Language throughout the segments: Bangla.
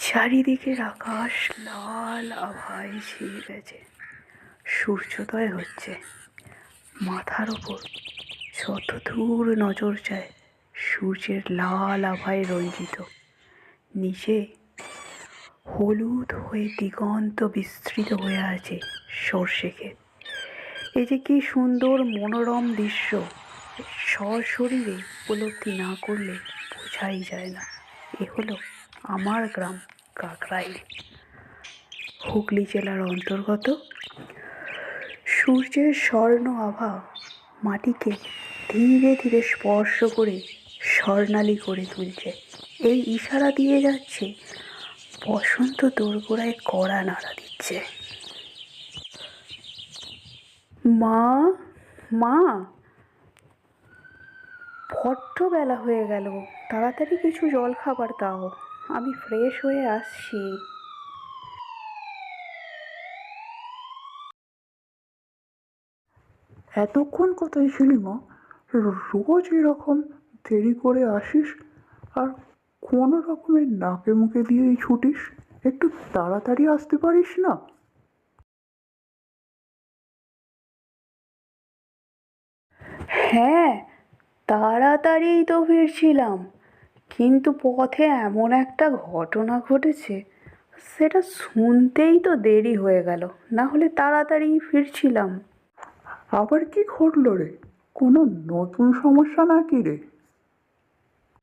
চারিদিকের আকাশ লাল আভায় ছেয়ে গেছে। সূর্যোদয় হচ্ছে। মাথার ওপর যত দূর নজর যায়, সূর্যের লাল আভায় রঞ্জিত। নিচে হলুদ হয়ে দিগন্ত বিস্তৃত হয়ে আছে সর্ষে ক্ষেত এই যে কি সুন্দর মনোরম দৃশ্য। সশরীরে উপলব্ধি না করলে বোঝাই যায় না। এ হলো আমার গ্রাম কাকরাইল, হুগলি জেলার অন্তর্গত। সূর্যের স্বর্ণ আভা মাটিকে ধীরে ধীরে স্পর্শ করে স্বর্ণালী করে তুলছে। এই ইশারা দিয়ে যাচ্ছে, বসন্ত দোরগোড়ায় কড়া নাড়া দিচ্ছে। মা মা! বড্ড বেলা হয়ে গেল। তাড়াতাড়ি কিছু জল খাবার দাও। আমি ফ্রেশ হয়ে আসছি। এতক্ষণ কোথায় ছিলি মা? রোজ এরকম দেরি করে আসিস আর কোনো রকমের নাকে মুখে দিয়েই ছুটিস? একটু তাড়াতাড়ি আসতে পারিস না? হ্যাঁ তাড়াতাড়িই তো ফিরছিলাম। কিন্তু পথে এমন একটা ঘটনা ঘটেছে সেটা শুনতেই তো দেরি হয়ে গেল না হলে তাড়াতাড়ি ফিরছিলাম। আবার কি ঘটলো রে? কোনো নতুন সমস্যা নাকি রে?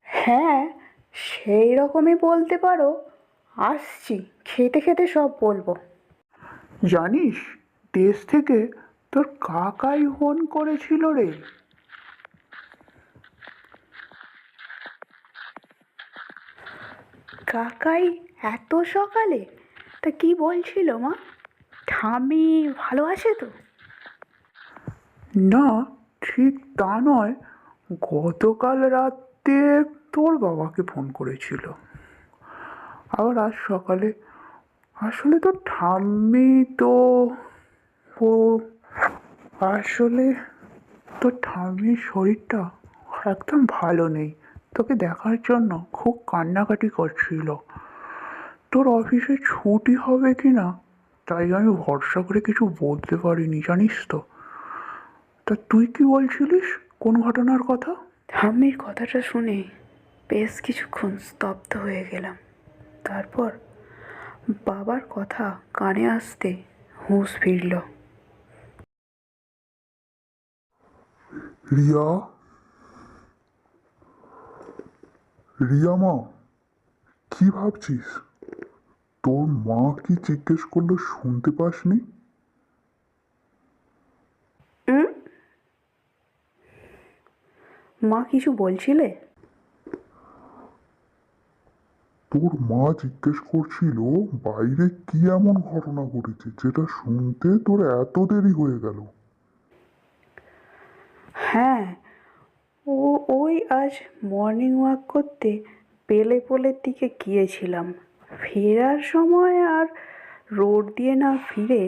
হ্যাঁ সেই রকমই বলতে পারো। আসছি খেতে খেতে সব বলব। জানিস দেশ থেকে তোর কাকাই ফোন করেছিল রে। কাকাই, এত সকালে? তা কি বলছিল মা? ঠামি ভালো আছে তো? না, ঠিক তা নয়। গতকাল রাতে তোর বাবাকে ফোন করেছিল। আবার আজ সকালে। আসলে তো ঠাম্মি তো ও আসলে তোর ঠাম্মির শরীরটা একদম ভালো নেই। তোকে দেখার জন্য খুব কান্নাকাটি করছিল। তোর অফিসে ছুটি হবে কি না তাই আমি ভরসা করে কিছু বলতে পারিনি জানিস তো। তা তুই কি বলছিলিস কোন ঘটনার কথা? ঠাম্মির কথাটা শুনে বেশ কিছুক্ষণ স্তব্ধ হয়ে গেলাম। তারপর বাবার কথা কানে আসতে হুঁশ ফিরল। রিয়া? রিয়া মা কি ভাবছিস? তোর মা কি জিজ্ঞেস করল শুনতে পাসনি? মা কিছু বলছিলে? তোর মা জিজ্ঞেস করছিল বাইরে কি এমন ঘটনা ঘটেছে যেটা শুনতে তোর এত দেরি হয়ে গেল? হ্যাঁ ও ওই আজ মর্নিং ওয়াক করতে পেলে পোলের দিকে গিয়েছিলাম। ফেরার সময় আর রোড দিয়ে না ফিরে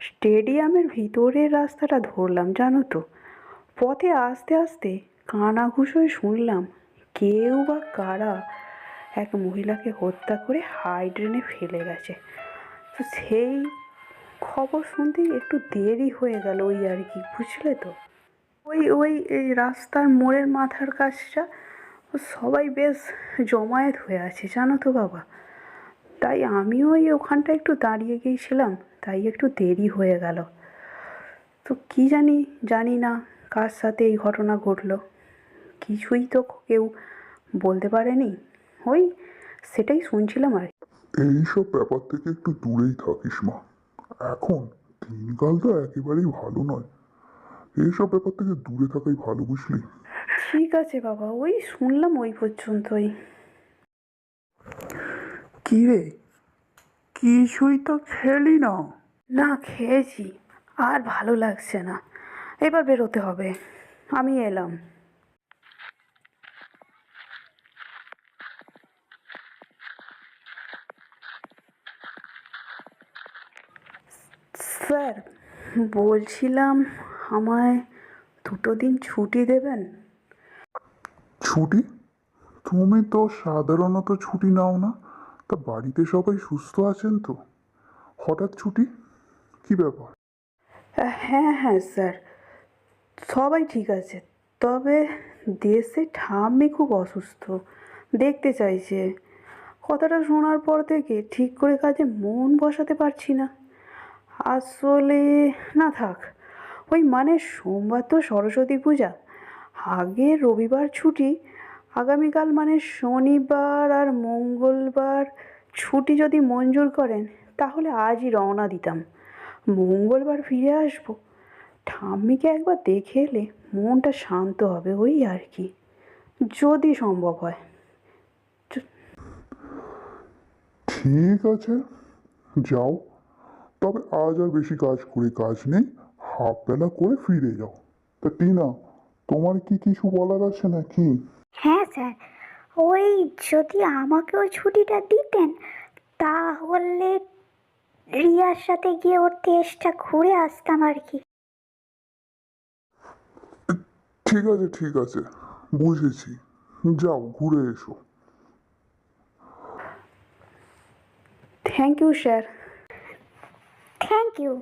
স্টেডিয়ামের ভিতরের রাস্তাটা ধরলাম, জানো তো। পথে আস্তে আস্তে কানাঘুষোয় শুনলাম কেউ বা কারা এক মহিলাকে হত্যা করে হাই ড্রেনে ফেলে গেছে। তো সেই খবর শুনতেই একটু দেরি হয়ে গেল ওই আর কি, বুঝলে তো? ওই ওই, এই রাস্তার মোড়ের মাথার কাছটা সবাই বেশ জমায়েত হয়ে আছে, জানো তো বাবা। তাই আমিও ওই ওখানটা একটু দাঁড়িয়ে গিয়েছিলাম, তাই একটু দেরি হয়ে গেল। তো কি জানি জানি না কার সাথে এই ঘটনা ঘটলো। কিছুই তো কেউ বলতে পারেনি। ওই সেটাই শুনছিলাম আর। এইসব ব্যাপার থেকে একটু দূরেই থাকিস মা। এখন দিনকাল তো একেবারেই ভালো নয়। এইসব ব্যাপার থেকে দূরে থাকাই ভালো বুঝলি? ঠিক আছে বাবা ওই শুনলাম ওই পর্যন্তই। কি রে? কিছুই তো খেলি না। না খেয়েছি আর ভালো লাগছে না। এবার বেরোতে হবে আমি এলাম। স্যার বলছিলাম আমায় দুটো দিন ছুটি দেবেন? ছুটি? তুমি তো সাধারণত ছুটি নাও না তা বাড়িতে সবাই সুস্থ আছেন তো? হঠাৎ ছুটি? কি ব্যাপার? হ্যাঁ হ্যাঁ স্যার। সবাই ঠিক আছে তবে দেশে ঠাম্মি খুব অসুস্থ দেখতে চাইছে। কথাটা শোনার পর থেকে ঠিক করে কাজে মন বসাতে পারছি না। আসলে না থাক ওই মানে সোমবার তো সরস্বতী পূজা। আগে রবিবার ছুটি, আগামীকাল মানে শনিবার আর মঙ্গলবার ছুটি যদি মঞ্জুর করেন, তাহলে আজই রওনা দিতাম। মঙ্গলবার ফিরে আসব। ঠাম্মিকে একবার দেখে এলে মনটা শান্ত হবে ওই আর কি। যদি সম্ভব হয়। ঠিক আছে, যাও। তবে আজ আর বেশি কাজ করে, কাজ নেই। হাফ বেলা করে ফিরে যাও। তা টিনা তোমার কি কিছু বলার আছে নাকি? হ্যাঁ স্যার ওই যদি আমাকেও ছুটিটা দিতেন তাহলে রিয়ার সাথে গিয়ে ওর দেশটা ঘুরে আসতাম আর কি। ঠিক আছে ঠিক আছে বুঝেছি। যাও ঘুরে এসো। Thank you sir thank you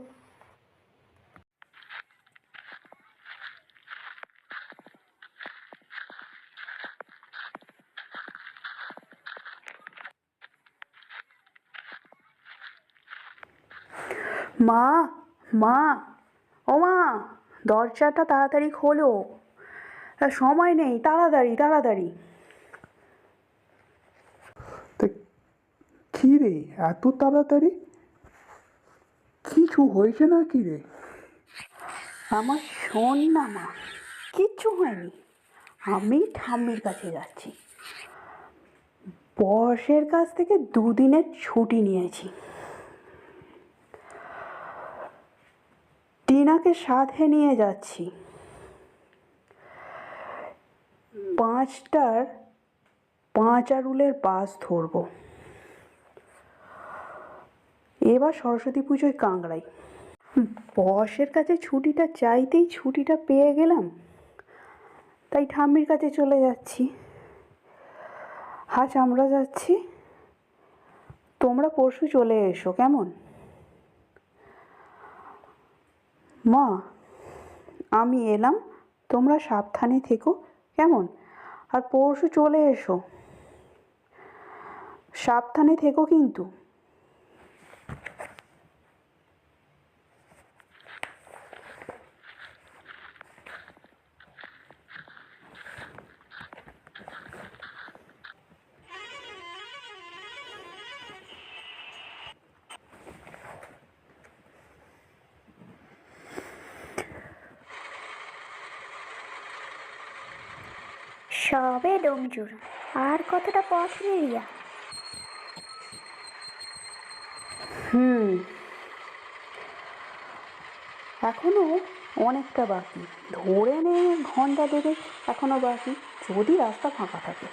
মা মা ও মা দরজাটা তাড়াতাড়ি খোলো। সময় নেই তাড়াতাড়ি তাড়াতাড়ি। কী রে এত তাড়াতাড়ি? কিছু হয়েছে না কি রে? আমার শোন না মা কিচ্ছু হয়নি। আমি ঠাম্মির কাছে যাচ্ছি। বসের কাছ থেকে দুদিনের ছুটি নিয়েছি। টিনাকে সাথে নিয়ে যাচ্ছি। পাঁচটার পাঁচারুলের বাস ধরবো। এবার সরস্বতী পুজোয় কাংড়াই বসের কাছে ছুটিটা চাইতেই ছুটিটা পেয়ে গেলাম। তাই ঠাম্মির কাছে চলে যাচ্ছি। আজ আমরা যাচ্ছি। তোমরা পরশু চলে এসো, কেমন? মা আমি এলাম তোমরা সাবধানে থেকো কেমন? আর পরশু চলে এসো। সাবধানে থেকো কিন্তু। সবে ডোমজুর আর কতটা পথ রিয়া? হুম। এখনও অনেকটা বাকি। ধরে নে ঘণ্টা দেবে এখনও বাকি যদি রাস্তা ফাঁকা থাকে।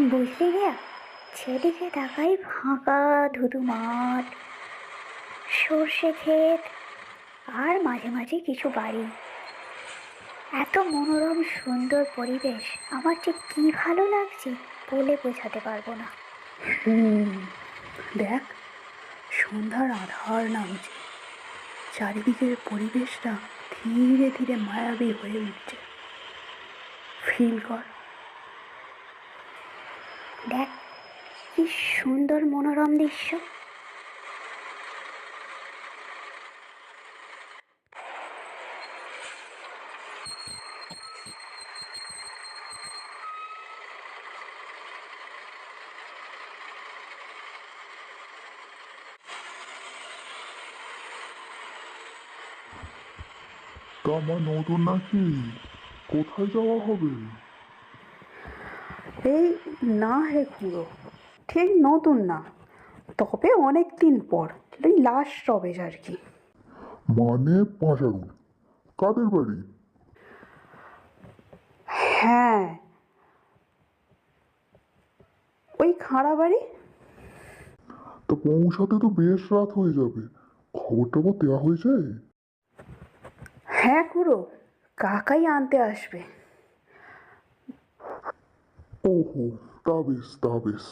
বুঝলি গিয়া সেদিকে তাকাই ফাঁকা ধুধু মাঠ সর্ষে ক্ষেত আর মাঝে মাঝে কিছু বাড়ি। এত মনোরম সুন্দর পরিবেশ আমার যে কি ভালো লাগছে বলে বোঝাতে পারব না। হুম দেখ সন্ধ্যার আধার নামছে। চারিদিকের পরিবেশটা ধীরে ধীরে মায়াবী হয়ে উঠছে। ফিল কর। দেখ কি সুন্দর মনোরম দৃশ্য। আমার নতুন নাকি কোথায় যাওয়া হবে? এই না হে খুড়ো ঠিক নতুন না তবে অনেক দিন পর এই লাস্ট স্টপেজ আর কি। মানে পাঁচারুল কাদের বাড়ি? হ্যাঁ ওই খাঁড়া বাড়ি? তো পৌঁছাতে তো বেশ রাত হয়ে যাবে খবর টবর দেওয়া হয়েছে হ্যাঁ খুড়ো কাকাই আনতে আসবে। ওহো, তা বেশ তা বেশ।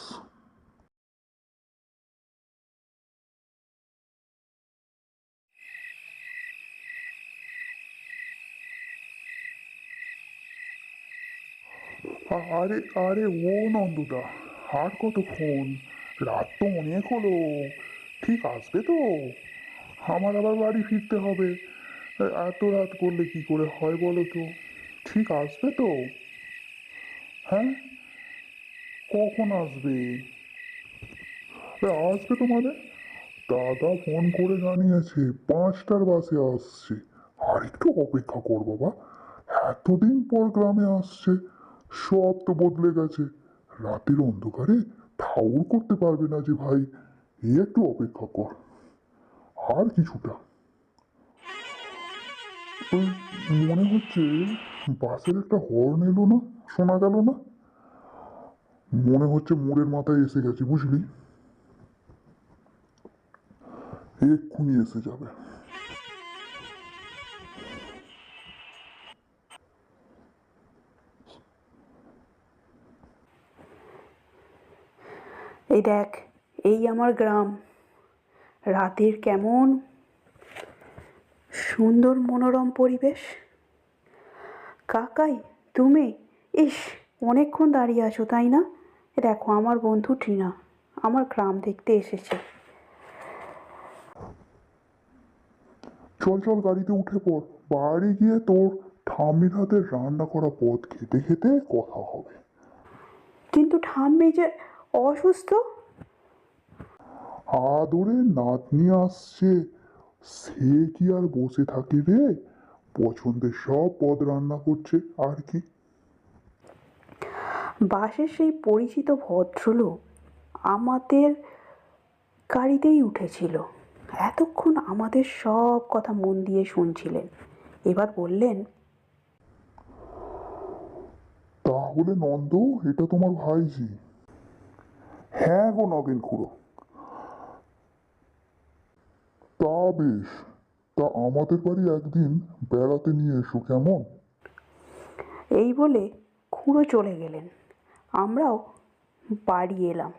আরে আরে, ও নন্দদা, আর কতক্ষণ? রাত তো অনেক হলো। ঠিক আসবে তো? আমার আবার বাড়ি ফিরতে হবে। এত রাত করলে কি করে হয় বলো তো? ঠিক আসবে তো? হ্যাঁ? কখন আসবে? আসবে তো মানে? দাদা ফোন করে জানিয়েছে, পাঁচটার বাসে আসছে। আর একটু অপেক্ষা কর বাবা, এতদিন পর গ্রামে আসছে, সব তো বদলে গেছে। রাতের অন্ধকারে ঠাউর করতে পারবে না যে ভাই এই একটু অপেক্ষা কর। আর কিছুটা। ওই মনে হচ্ছে বাসের একটা হর্ন এলো না, শোনা গেল না? মনে হচ্ছে মোড়ের মাথায় এসে গেছে, বুঝলি? এক্ষুনি এসে যাবে। এই দেখ, এই আমার গ্রাম। রাতের কেমন সুন্দর মনোরম পরিবেশ। কাকাই তুমি? ইস অনেকক্ষণ দাঁড়িয়ে আছো তাই না? দেখো আমার বন্ধু টিনা আমার গ্রাম দেখতে এসেছে। চল চল গাড়িতে উঠে পড়। বাড়ি গিয়ে তোর ঠাম্মির হাতে রান্না করা পদ খেতে খেতে কথা হবে। কিন্তু ঠাম্মি যে অসুস্থ? আদরে নাতনি আসছে। সে কি আর বসে থাকে রে? পছন্দের সব পদ রান্না করছে আর কি? বাসের সেই পরিচিত ভদ্রলোক আমাদের গাড়িতেই উঠেছিল। এতক্ষণ আমাদের সব কথা মন দিয়ে শুনছিলেন। এবার বললেন তাহলে নন্দ এটা তোমার ভাইজি হ্যাঁ গো নগেন খুড়ো। তা বেশ। তা আমাদের বাড়ি একদিন বেড়াতে নিয়ে এসো কেমন? এই বলে খুঁড়ো চলে গেলেন। আমরাও বাড়ি এলাম।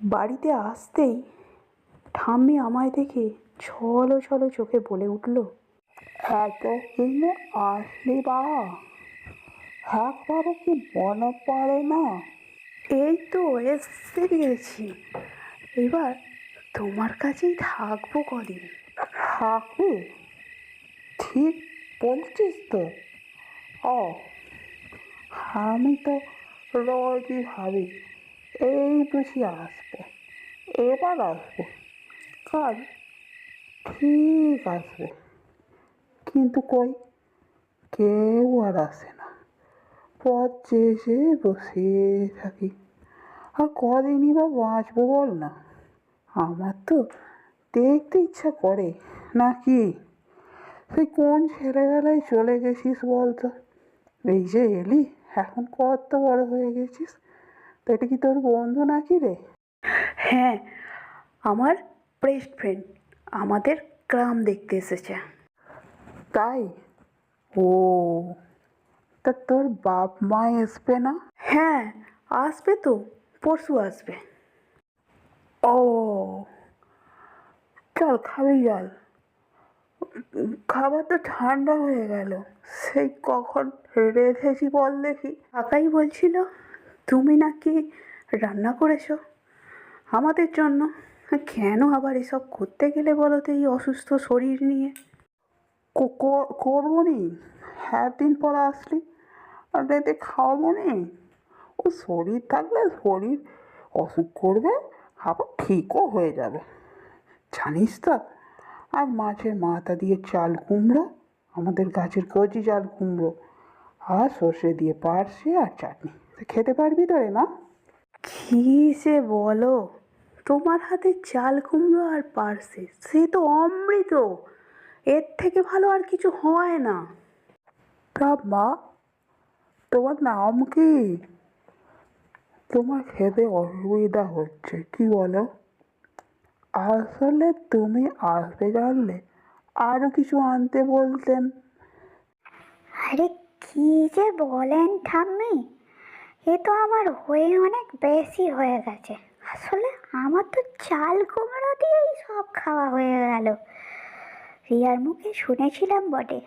বাড়িতে আসতেই ঠাম্মি আমায় দেখে ছলো ছলো চোখে বলে উঠল, এতদিনে আসলি বাবা একবারও কি মনে পড়ে না? এই তো এসে গেছি এবার তোমার কাছেই থাকব কদিন। থাকবে? ঠিক বলছিস তো। ও, আমি তো রোজই ভাবি এই বুঝি আসব। এবার আসবে। কাল ঠিক আসবে। কিন্তু কই? কেউ আর আসে পথ চেয়েছে বসে থাকি। আর কদিনই বা বাঁচবো বল না। আমার তো দেখতে ইচ্ছা করে নাকি? তুই কোন ছেলেবেলায় চলে গেছিস বলতো এই যে এলি এখন কত বড় হয়ে গেছিস? তো এটা কি তোর বন্ধু নাকি রে? হ্যাঁ আমার বেস্ট ফ্রেন্ড আমাদের গ্রাম দেখতে এসেছে। তাই? ও তা তোর বাপ মা আসবে না? হ্যাঁ আসবে তো পরশু আসবে। ও চল খাবি জল। খাবার তো ঠান্ডা হয়ে গেল। সেই কখন রেঁধেছি বল দেখি। কাকাই বলছিল তুমি নাকি রান্না করেছ? আমাদের জন্য। কেন আবার এসব করতে গেলে বলো তো এই অসুস্থ শরীর নিয়ে? করব নি? হ্যাঁ দিন পর আসলি। আর রেঁধে খাওয়াবো নি ও শরীর থাকলে শরীর অসুখ করবে আবার ঠিকও হয়ে যাবে। জানিস তো? আর মাছের মাথা দিয়ে চাল কুমড়ো আমাদের গাছের কচি চাল কুমড়ো আর সর্ষে দিয়ে পার্সে আর চাটনি। খেতে পারবি তো রে মা? কী সে বলো তোমার হাতে চাল কুমড়ো আর পার্সে সে তো অমৃত। এর থেকে ভালো আর কিছু হয় না। তা মা তোমার নাম কি? তোমার খেতে অসুবিধা হচ্ছে, কি বলো? আসলে তুমি আসবে জানলে আরও কিছু আনতে বলতেন। আরে কি যে বলেন ঠাম্মি, এ তো আমার হয়ে অনেক বেশি হয়ে গেছে। আসলে আমার তো চাল কুমড়ো দিয়েই সব খাওয়া হয়ে গেল। রিয়ার মুখে শুনেছিলাম বটে,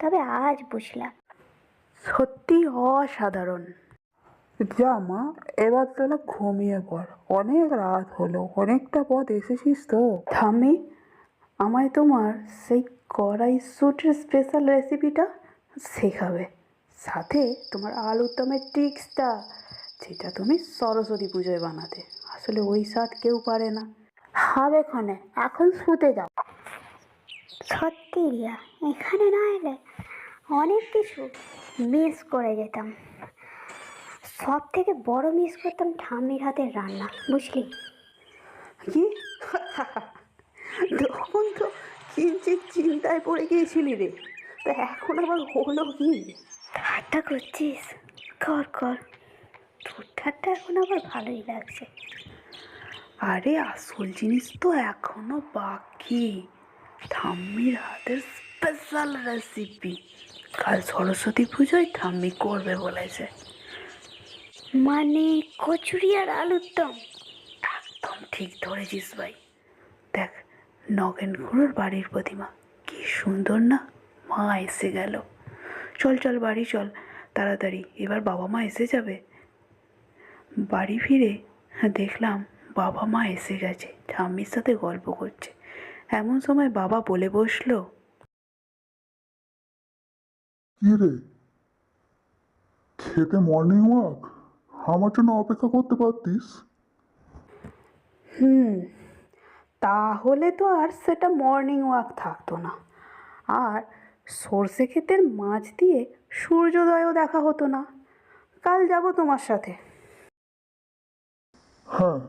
তবে আজ বুঝলাম। সত্যি অসাধারণ। যা মা এবার তোরা ঘুমিয়ে পড়। অনেক রাত হলো অনেকটা পথ এসেছিস তো। থামি আমায় তোমার সেই কড়াই স্যুটের স্পেশাল রেসিপিটা শেখাবে। সাথে তোমার আলুর দমের টিক্সটা যেটা তুমি সরস্বতী পুজোয় বানাতে। আসলে ওই স্বাদ কেউ পারে না। হবে ক্ষণে এখন শুতে যাও। সত্যি রিয়া এখানে না এলে অনেক কিছু মিস করে যেতাম। সব থেকে বড় মিস করতাম ঠাম্মির হাতের রান্না বুঝলি? কি? তখন তো কিঞ্চিত চিন্তায় পড়ে গিয়েছিলি রে। তা এখন আবার হলো কি? ঠাট্টা করছিস? কর কর। তোর ঠাট্টা এখন আবার ভালোই লাগছে। আরে আসল জিনিস তো এখনও বাকি। ঠাম্মির হাতের স্পেশাল রেসিপি কাল সরস্বতী পুজোয় ঠাম্মি করবে বলেছে। মানে কচুরি আর আলুর দম? একদম ঠিক ধরেছিস ভাই। দেখ নগেন গুরুর বাড়ির প্রতিমা কি সুন্দর না? মা এসে গেল। চল চল বাড়ি চল তাড়াতাড়ি। এবার বাবা মা এসে যাবে। বাড়ি ফিরে দেখলাম বাবা মা এসে গেছে। ঠাম্মির সাথে গল্প করছে। এমন সময় বাবা বলে বসল কি রে? খেতে মর্নিং ওয়াক আমার জন্য অপেক্ষা করতে পারতিস? হুম তাহলে তো আর সেটা মর্নিং ওয়াক থাকতো না। আর সর্ষে ক্ষেতের মাছ দিয়ে সূর্যোদয়ও দেখা হতো না। কাল যাব তোমার সাথে। হ্যাঁ?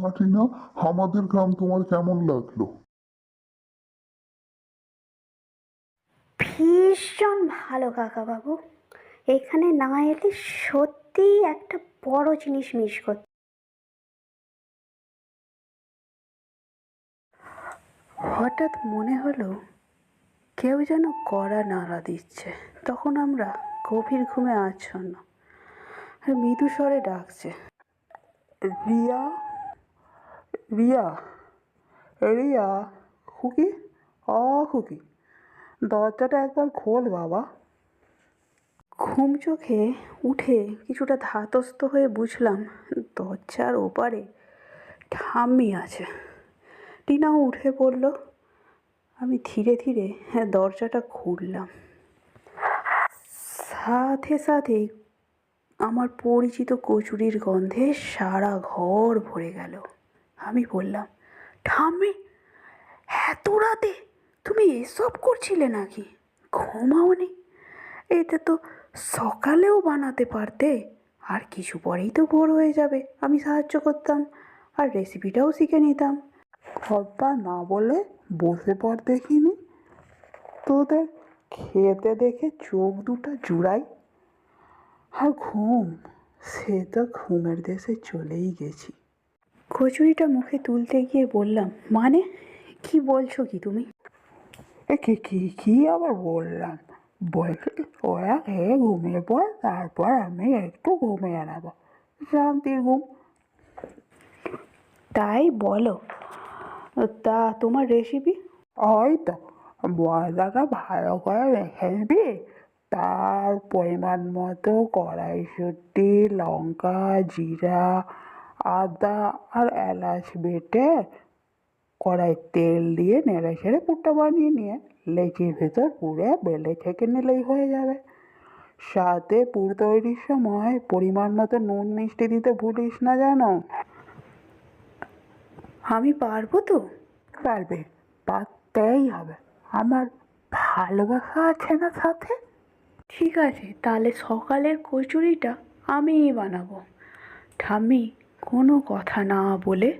মাটি না আমাদের গ্রাম তোমার কেমন লাগল? ভীষণ ভালো কাকা বাবু এখানে না এলে সত্যি একটা বড় জিনিস মিস করতে হঠাৎ মনে হলো কেউ যেন কড়া নাড়া দিচ্ছে। তখন আমরা গভীর ঘুমে আচ্ছন্ন। মৃদু স্বরে ডাকছে, রিয়া রিয়া রিয়া, খুকি অ খুকি। দরজাটা একবার খোল, বাবা। ঘুম চোখে উঠে কিছুটা ধাতস্থ হয়ে বুঝলাম, দরজার ওপারে ঠাম্মি আছে। টিনাও উঠে পড়ল। আমি ধীরে ধীরে হ্যাঁ দরজাটা খুললাম। সাথে সাথে আমার পরিচিত কচুরির গন্ধে সারা ঘর ভরে গেল। আমি বললাম, ঠাম্মি, এত রাতে তুমি এসব করছিলে নাকি? ঘুমাওনি? এটা তো সকালেও বানাতে পারতে। আর কিছু পরেই তো ভোর হয়ে যাবে, আমি সাহায্য করতাম। আর রেসিপিটাও শিখে নিতাম। কথা না বলে বসে পড় দেখিনি। তোদের খেতে দেখে চোখ দুটো জুড়াই। আর ঘুম, সে তো ঘুমের দেশে চলেই গেছি। কচুরিটা মুখে তুলতে গিয়ে বললাম মানে? কি বলছো কি তুমি? কি কি কি আবার বললাম? বলছি ওরা খেয়ে ঘুমিয়ে পড় তারপর আমি একটু ঘুমিয়ে নেব। শান্তির ঘুম। তাই বলো। তা তোমার রেসিপি ওই তো ময়দাটা ভালো করে রেখে নিবি তার পরিমাণ মতো কড়াইশুঁটি লঙ্কা জিরা আদা আর এলাচ বেটে কড়াই তেল দিয়ে নেড়ে ছেড়ে পুরটা বানিয়ে নিয়ে লেচির ভেতর পুরে বেলে থেকে নিলেই হয়ে যাবে। সাথে পুর তৈরির সময় পরিমাণ মতো নুন মিষ্টি দিতে ভুলিস না জানো? আমি পারব তো? পারবে পারতেই হবে। আমার ভালোবাসা আছে না সাথে? ঠিক আছে তাহলে সকালের কচুরিটা আমিই বানাবো। ঠাম্মি কোনো কথা না বলে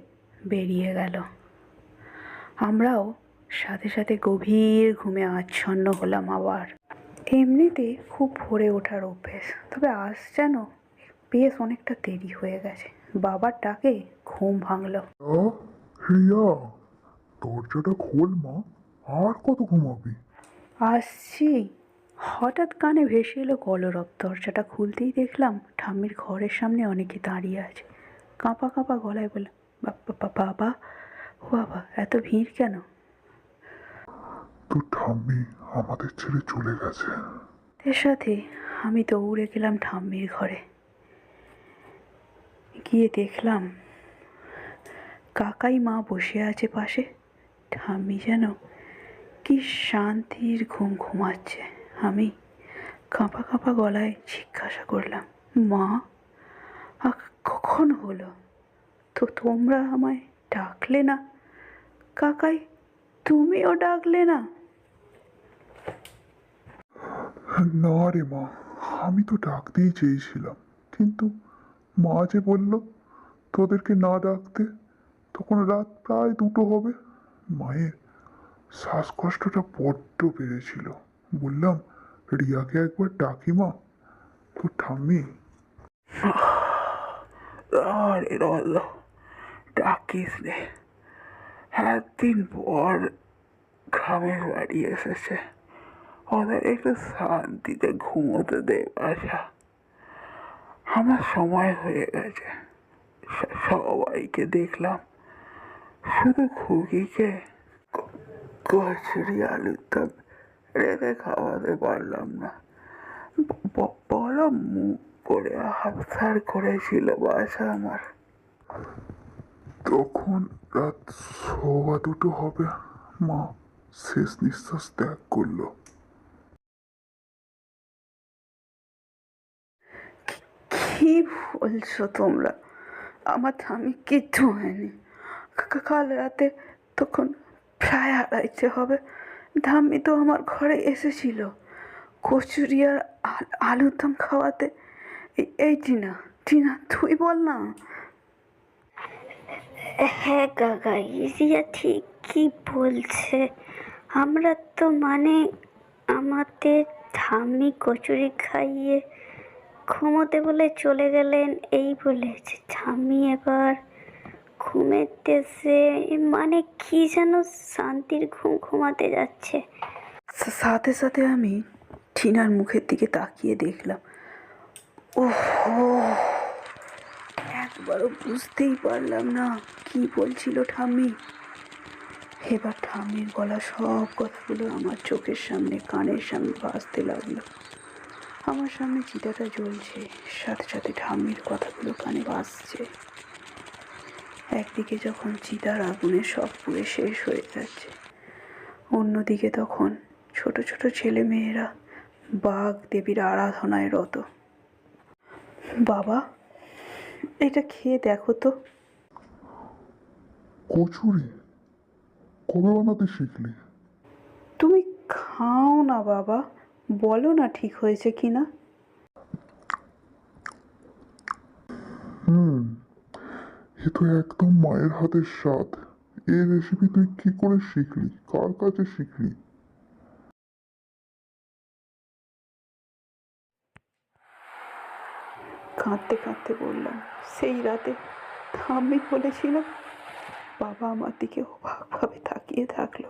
বেরিয়ে গেল। আমরাও সাথে সাথে গভীর ঘুমে আচ্ছন্ন হলাম আবার। এমনিতে খুব ভোরে ওঠার অভ্যেস তবে আজ যেন বেশ অনেকটা দেরি হয়ে গেছে। বাবার ডাকে ঘুম ভাঙলো। রিয়া দরজাটা খোল মা আর কত ঘুমাবি? আসছি। হঠাৎ কানে ভেসে এলো কলরব। দরজাটা খুলতেই দেখলাম ঠাম্মির ঘরের সামনে অনেকে দাঁড়িয়ে আছে। কাঁপা কাঁপা গলায় বলে "বা- বাবা ও বাবা এত ভিড় কেন? তোর ঠাম্মি আমাদের ছেড়ে চলে গেছে। এর সাথে আমি দৌড়ে গেলাম ঠাম্মির ঘরে। গিয়ে দেখলাম কাকাই মা বসে আছে পাশে। ঠাম্মি যেন কি শান্তির ঘুম ঘুমাচ্ছে। আমি কাঁপা কাঁপা গলায় জিজ্ঞাসা করলাম মা কখন হলো? তো তোমরা আমায় ডাকলে না। কাকাই তুমিও ডাকলে না? না রে মা আমি তো ডাকতেই চেয়েছিলাম। কিন্তু মা যে বলল তোদেরকে না ডাকতে তখন রাত প্রায় দুটো হবে। মায়ের শ্বাসকষ্টটা বড্ড বেড়েছিল। বললাম রিয়াকে একবার ডাকি মা। তোর ঠাম্মি? আরে রল ডাকিস রে একদিন পর গ্রামের বাড়ি এসেছে। ওদের একটু শান্তিতে ঘুমোতে দে বাসা। আমার সময় হয়ে গেছে। সবাইকে দেখলাম। শুধু খুকিকে কচুরি আলুর দম রেখে খাওয়াতে পারলাম না। বড় মুখ করে আবসার করেছিল বাসা আমার। তখন রাত সোয়া দুটো হবে, মা শেষ নিঃশ্বাস ত্যাগ করল। কি বলছো তোমরা? আমার স্বামী কিচ্ছু হয়নি। কাল রাতে তখন প্রায় আড়াইটে হবে। ধাম্মি তো আমার ঘরে এসেছিল। কচুরি আর আল- আলুর দম খাওয়াতে এই টিনা টিনা তুই বল না। হ্যাঁ কাকা রিয়া ঠিকই বলছে। আমরা তো মানে আমাদের ঠাম্মি কচুরি খাইয়ে ঘুমোতে বলে চলে গেলেন, এই বলেছে। ঠাম্মি এবার ঘুমের দেশে মানে কি যেন শান্তির ঘুম ঘুমাতে যাচ্ছে। সাথে সাথে আমি টিনার মুখের দিকে তাকিয়ে দেখলাম। ওহো! একবারও বুঝতেই পারলাম না কি বলছিল ঠাম্মি। এবার ঠাম্মির বলা সব কথাগুলো আমার চোখের সামনে, কানের সামনে ভাসতে লাগল। আমার সামনে চিতাটা জ্বলছে, সাথে সাথে ঠাম্মির কথাগুলো কানে ভাসছে। একদিকে যখন চিতার আগুনে সব পুড়ে শেষ হয়ে যাচ্ছে, অন্যদিকে তখন ছোট ছোট ছেলে মেয়েরা বাঘ দেবীর আরাধনায় রত। বাবা এটা খেয়ে দেখো তো। কচুরি? কবে বানাতে শিখলি। তুমি খাও না বাবা বলো না ঠিক হয়েছে কি না হুম এ তো একদম মায়ের হাতের স্বাদ। এই রেসিপি তুই কি করে শিখলি? কার কাছে শিখলি? কাঁদতে কাঁদতে বললাম সেই রাতে আমি বলেছিলাম বাবা আমার দিকে অবাকভাবে তাকিয়ে থাকল।